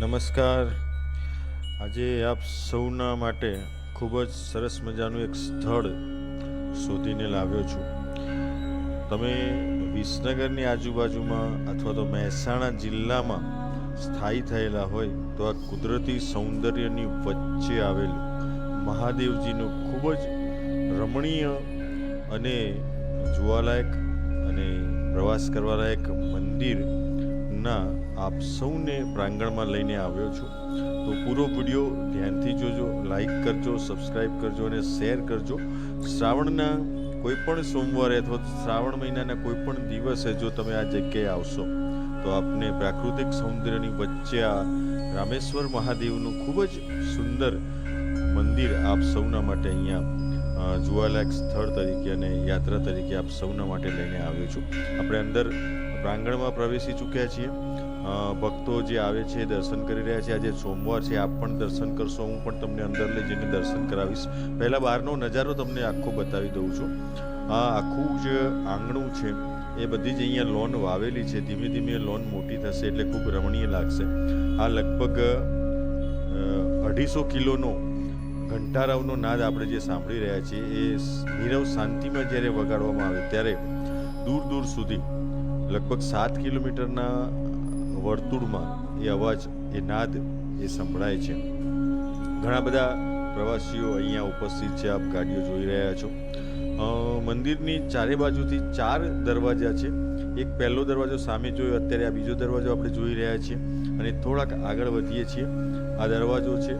નમસ્કાર. આજે આપ સૌના માટે ખૂબ જ સરસ મજાનું એક સ્થળ શોધીને લાવ્યો છું. તમે વિસનગરની આજુબાજુમાં અથવા તો મહેસાણા જિલ્લામાં સ્થાયી થયેલા હોય તો આ કુદરતી સૌંદર્યની વચ્ચે આવેલું મહાદેવજીનું ખૂબ જ રમણીય અને જોવાલાયક અને પ્રવાસ કરવાલાયક મંદિરના આપ સૌને પ્રાંગણમાં લઈને આવ્યો છું. તો પૂરો વીડિયો ધ્યાનથી જોજો લાઈક કરજો સબસ્ક્રાઈબ કરજો અને શેર કરજો. શ્રાવણના કોઈ પણ સોમવારે અથવા શ્રાવણ મહિનાના કોઈ પણ દિવસે જો તમે આ જગ્યાએ આવશો, તો આપને પ્રાકૃતિક સૌંદર્યની વચ્ચે આ રામેશ્વર મહાદેવનું ખૂબ જ સુંદર મંદિર આપ સૌના માટે અહીંયા જોવાલાયક સ્થળ તરીકે અને યાત્રા તરીકે આપ સૌના માટે લઈને આવ્યો છું. આપણે અંદર પ્રાંગણમાં પ્રવેશી ચૂક્યા છીએ. ભક્તો જે આવે છે દર્શન કરી રહ્યા છે. આજે સોમવાર છે. આપ પણ દર્શન કરશો. હું પણ તમને અંદર લઈ જઈને દર્શન કરાવીશ. પહેલાં બહારનો નજારો તમને આખો બતાવી દઉં છું. આ આખું જે આંગણું છે. એ બધી જ અહીંયા લોન વાવેલી છે. ધીમે ધીમે લોન મોટી થશે એટલે ખૂબ રમણીય લાગશે. આ લગભગ અઢીસો કિલોનો ઘંટારાવનો નાદ આપણે જે સાંભળી રહ્યા છીએ, એ નીરવ શાંતિમાં જ્યારે વગાડવામાં આવે ત્યારે દૂર દૂર સુધી લગભગ સાત કિલોમીટરના વર્તુળમાં એ અવાજ, એ નાદ એ સંભળાય છે. ઘણા બધા પ્રવાસીઓ અહીંયા ઉપસ્થિત છે. આપ ગાડીઓ જોઈ રહ્યા છો. મંદિરની ચારે બાજુથી ચાર દરવાજા છે. એક પહેલો દરવાજો સામે જોયો, અત્યારે આ બીજો દરવાજો આપણે જોઈ રહ્યા છીએ. અને થોડાક આગળ વધીએ છીએ. આ દરવાજો છે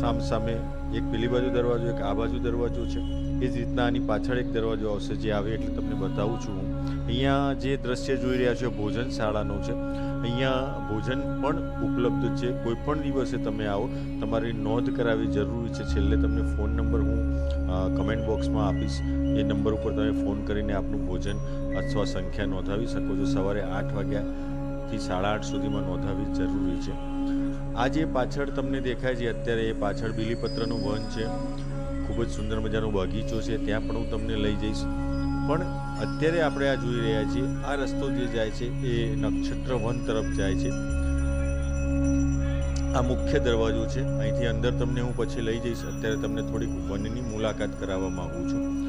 સામ સામે એક પેલી બાજુ દરવાજો, એક આ બાજુ દરવાજો છે. એ જ રીતના આની પાછળ એક દરવાજો આવશે જે આવે એટલે તમને બતાવું છું હું. અહીંયા જે દ્રશ્ય જોઈ રહ્યા છો એ ભોજનશાળાનું છે. અહીંયા ભોજન પણ ઉપલબ્ધ છે. કોઈ પણ દિવસે તમે આવો, તમારી નોંધ કરાવવી જરૂરી છે. છેલ્લે તમને ફોન નંબર હું કમેન્ટ બોક્સમાં આપીશ. એ નંબર ઉપર તમે ફોન કરીને આપનું ભોજન અથવા સંખ્યા નોંધાવી શકો છો. સવારે આઠ વાગ્યાથી સાડા આઠ સુધીમાં નોંધાવવી જરૂરી છે. આ જે પાછળ તમને દેખાય છે, અત્યારે એ પાછળ બીલીપત્રનું વન છે. ખૂબ જ સુંદર મજાનો બગીચો છે, ત્યાં પણ હું તમને લઈ જઈશ. પણ અત્યારે આપણે આ જોઈ રહ્યા છીએ, આ રસ્તો જે જાય છે, એ નક્ષત્ર વન તરફ જાય છે. આ મુખ્ય દરવાજો છે, અહીંથી અંદર તમને હું પછી લઈ જઈશ. અત્યારે તમને થોડીક વનની મુલાકાત કરાવવા માંગુ છું.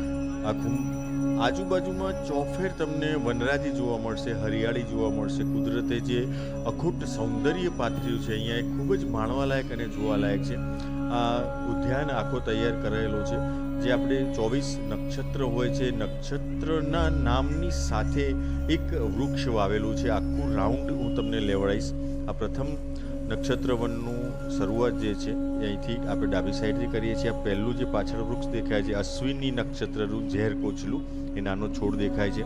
આખું આજુબાજુમાં ચોફેર તમને વનરાજી જોવા મળશે, હરિયાળી જોવા મળશે. કુદરતે જે અખૂટ સૌંદર્ય પાથર્યું છે, અહીંયા એ ખૂબ જ માણવાલાયક અને જોવાલાયક છે. આ ઉદ્યાન આખો તૈયાર કરાયેલો છે. જે આપણે ચોવીસ નક્ષત્ર હોય છે, નક્ષત્રના નામની સાથે એક વૃક્ષ વાવેલું છે. આખું રાઉન્ડ હું તમને લેવડાવીશ. આ પ્રથમ નક્ષત્ર વનનું શરૂઆત જે છે, એ અહીંથી આપણે ડાબી સાઈડથી કરીએ છીએ. આ પહેલું જે પાછળ વૃક્ષ દેખાય છે, અશ્વિની નક્ષત્રનું ઝેર કોચલું એ નાનો છોડ દેખાય છે.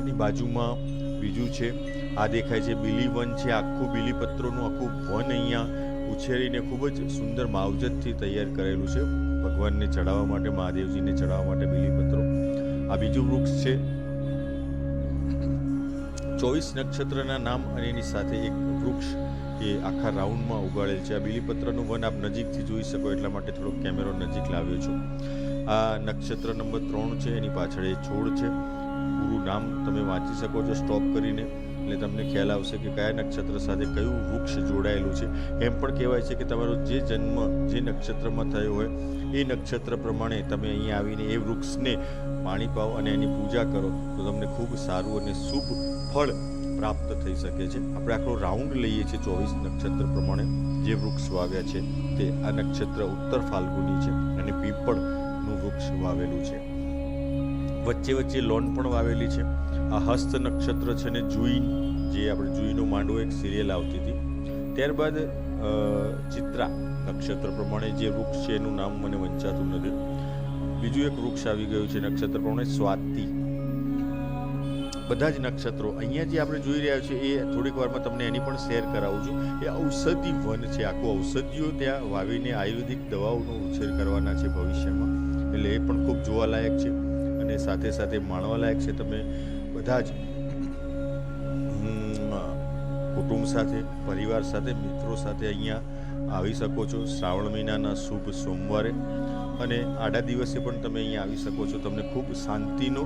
એની બાજુમાં બીજું છે, આ દેખાય છે બીલી વન છે, આખું બીલીપત્રોનું આખું વન અહીંયા ઉછેરીને ખૂબ જ સુંદર માવજતથી તૈયાર કરેલું છે. ભગવાનને ચડાવવા માટે, મહાદેવજીને ચડાવવા માટે બીલીપત્રો. આ બીજું વૃક્ષ છે, ચોવીસ નક્ષત્રના નામ અને એની સાથે એક વૃક્ષ. એ આખા રાઉન્ડમાં ઉગાડેલ છે. આ બીલીપત્રનું વન આપ નજીકથી જોઈ શકો, એટલા માટે થોડોક કેમેરો નજીક લાવ્યો છું. આ નક્ષત્ર નંબર ત્રણ છે, એની પાછળ એ છોડ છે. પૂરું નામ તમે વાંચી શકો છો, સ્ટોપ કરીને. એટલે તમને ખ્યાલ આવશે કે કયા નક્ષત્ર સાથે કયું વૃક્ષ જોડાયેલું છે. એમ પણ કહેવાય છે કે તમારો જે જન્મ, જે નક્ષત્રમાં થયો હોય, એ નક્ષત્ર પ્રમાણે તમે અહીંયા આવીને એ વૃક્ષને પાણી પાઓ અને એની પૂજા કરો. તો તમને ખૂબ સારું અને શુભ ફળ પ્રાપ્ત થઈ શકે છે. આપણે આખો રાઉન્ડ લઈએ છીએ ચોવીસ નક્ષત્ર પ્રમાણે. જે વૃક્ષ વાવ્યા છે તે આ નક્ષત્ર ઉત્તર ફાલ્ગુની છે અને પીપળનું વૃક્ષ વાવેલું છે. વચ્ચે વચ્ચે લોન પણ વાવેલી છે. આ હસ્ત નક્ષત્ર છે ને જુઈ જે આપણે જુઈનો માંડવો એક સિરિયલ આવતી હતી. ત્યારબાદ ચિત્રા નક્ષત્ર પ્રમાણે જે વૃક્ષ છે એનું નામ મને વંચાતું નથી. બીજું એક વૃક્ષ આવી ગયું છે નક્ષત્ર પ્રમાણે સ્વાતિ. બધા જ નક્ષત્રો. અહીંયા જે આપણે જોઈ રહ્યા છીએ એ થોડીક વારમાં તમને એની પણ શેર કરાવું છું. એ ઔષધિ વન છે. આખું ઔષધિઓ ત્યાં વાવીને આયુર્વેદિક દવાઓનો ઉછેર કરવાના છે ભવિષ્યમાં. એટલે એ પણ ખૂબ જોવાલાયક છે. અને સાથે સાથે માણવાલાયક છે. તમે બધા જ કુટુંબ સાથે, પરિવાર સાથે, મિત્રો સાથે અહીંયા આવી શકો છો. શ્રાવણ મહિનાના શુભ સોમવારે. અને આડા દિવસે પણ તમે અહીંયા આવી શકો છો. તમને ખૂબ શાંતિનો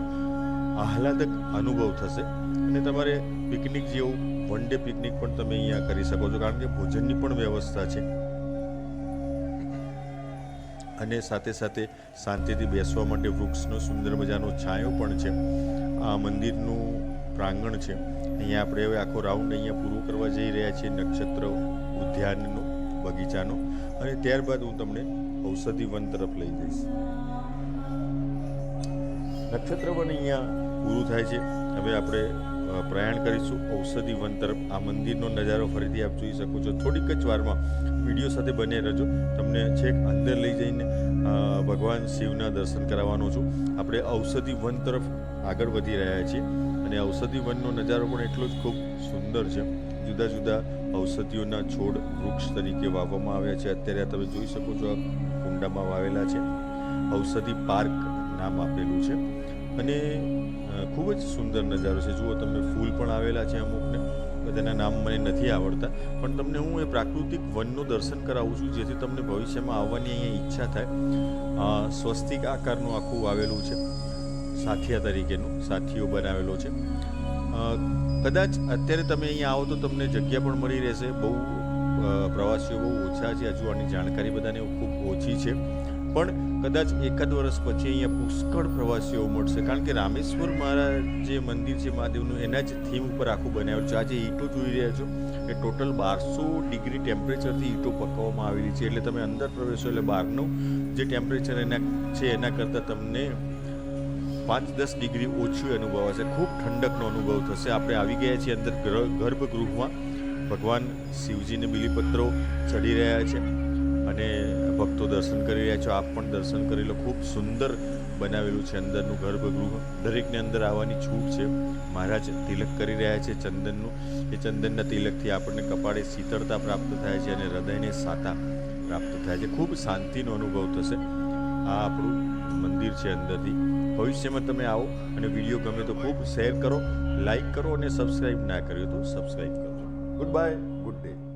આહલાદક અનુભવ થશે અને તમારે પિકનિક જેવું વન ડે પિકનિક પણ તમે અહીંયા કરી શકો છો, કારણ કે ભોજનની પણ વ્યવસ્થા છે. અને સાથે સાથે શાંતિથી બેસવા માટે વૃક્ષનો, સુંદર મજાનો છાંયો પણ છે. આ મંદિરનું પ્રાંગણ છે. અહીંયા આપણે હવે આખો રાઉન્ડ અહીંયા પૂરો કરવા જઈ રહ્યા છીએ, નક્ષત્ર ઉદ્યાનનો, બગીચાનો. અને ત્યારબાદ હું તમને ઔષધિ વન તરફ લઈ જઈશ. નક્ષત્ર વન અહીંયા પૂરું થાય છે. હવે આપણે પ્રયાણ કરીશું. ઔષધિ વન તરફ. આ મંદિરનો નજારો ફરીથી આપ જોઈ શકો છો. થોડીક જ વારમાં વીડિયો સાથે બને રહેજો. તમને છેક અંદર લઈ જઈને ભગવાન શિવના દર્શન કરાવવાનો છું. આપણે ઔષધિ વન તરફ આગળ વધી રહ્યા છીએ અને ઔષધિ વનનો નજારો પણ એટલો જ ખૂબ સુંદર છે. જુદા જુદા ઔષધિઓના છોડ વૃક્ષ તરીકે વાવવામાં આવ્યા છે. અત્યારે તમે જોઈ શકો છો આ કુંડામાં વાવેલા છે. ઔષધિ પાર્ક નામ આપેલું છે. અને ખૂબ જ સુંદર નજારો છે. જુઓ તમે, ફૂલ પણ આવેલા છે અમુકને. તેના નામ મને નથી આવડતા. પણ તમને હું એ પ્રાકૃતિક વનનું દર્શન કરાવું છું, જેથી તમને ભવિષ્યમાં આવવાની અહીંયા ઈચ્છા થાય. સ્વસ્તિક આકારનું આખું આવેલું છે. સાથિયા તરીકેનું સાથીઓ બનાવેલો છે. કદાચ અત્યારે તમે અહીંયા આવો તો તમને જગ્યા પણ મળી રહેશે. બહુ પ્રવાસીઓ બહુ ઓછા છે. હજુ આની જાણકારી બધાને ખૂબ ઓછી છે. પણ કદાચ એકાદ વર્ષ પછી અહીંયા પુષ્કળ પ્રવાસીઓ મળશે. કારણ કે રામેશ્વર મહારાજ જે મંદિર છે મહાદેવનું, એના જ થીમ ઉપર આખું બનાવ્યું છે. આજે ઈંટો જોઈ રહ્યા છો. એ ટોટલ બારસો ડિગ્રી ટેમ્પરેચરથી ઈંટો પકવવામાં આવેલી છે. એટલે તમે અંદર પ્રવેશો એટલે બહારનું જે ટેમ્પરેચર એના છે, એના કરતાં તમને પાંચ દસ ડિગ્રી ઓછું અનુભવાશે ખૂબ ઠંડકનો અનુભવ થશે. આપણે આવી ગયા છીએ અંદર ગર્ભગૃહમાં. ભગવાન શિવજીને બિલીપત્રો ચડી રહ્યા છે. અને ભક્તો દર્શન કરી રહ્યા છો. આપ પણ દર્શન કરી લો. ખૂબ સુંદર બનાવેલું છે અંદરનું ગર્ભગૃહ. દરેકને અંદર આવવાની છૂટ છે. મહારાજ તિલક કરી રહ્યા છે ચંદનનું. એ ચંદનના તિલકથી આપણને કપાળે શીતળતા પ્રાપ્ત થાય છે અને હૃદયને સાતા પ્રાપ્ત થાય છે. ખૂબ શાંતિનો અનુભવ થશે. આ આપણું મંદિર છે અંદરથી. ભવિષ્યમાં તમે આવો અને વીડિયો ગમે તો ખૂબ શેર કરો, લાઈક કરો અને સબસ્ક્રાઈબ ના કર્યો તો સબસ્ક્રાઈબ કરો ગુડ બાય ગુડ ડે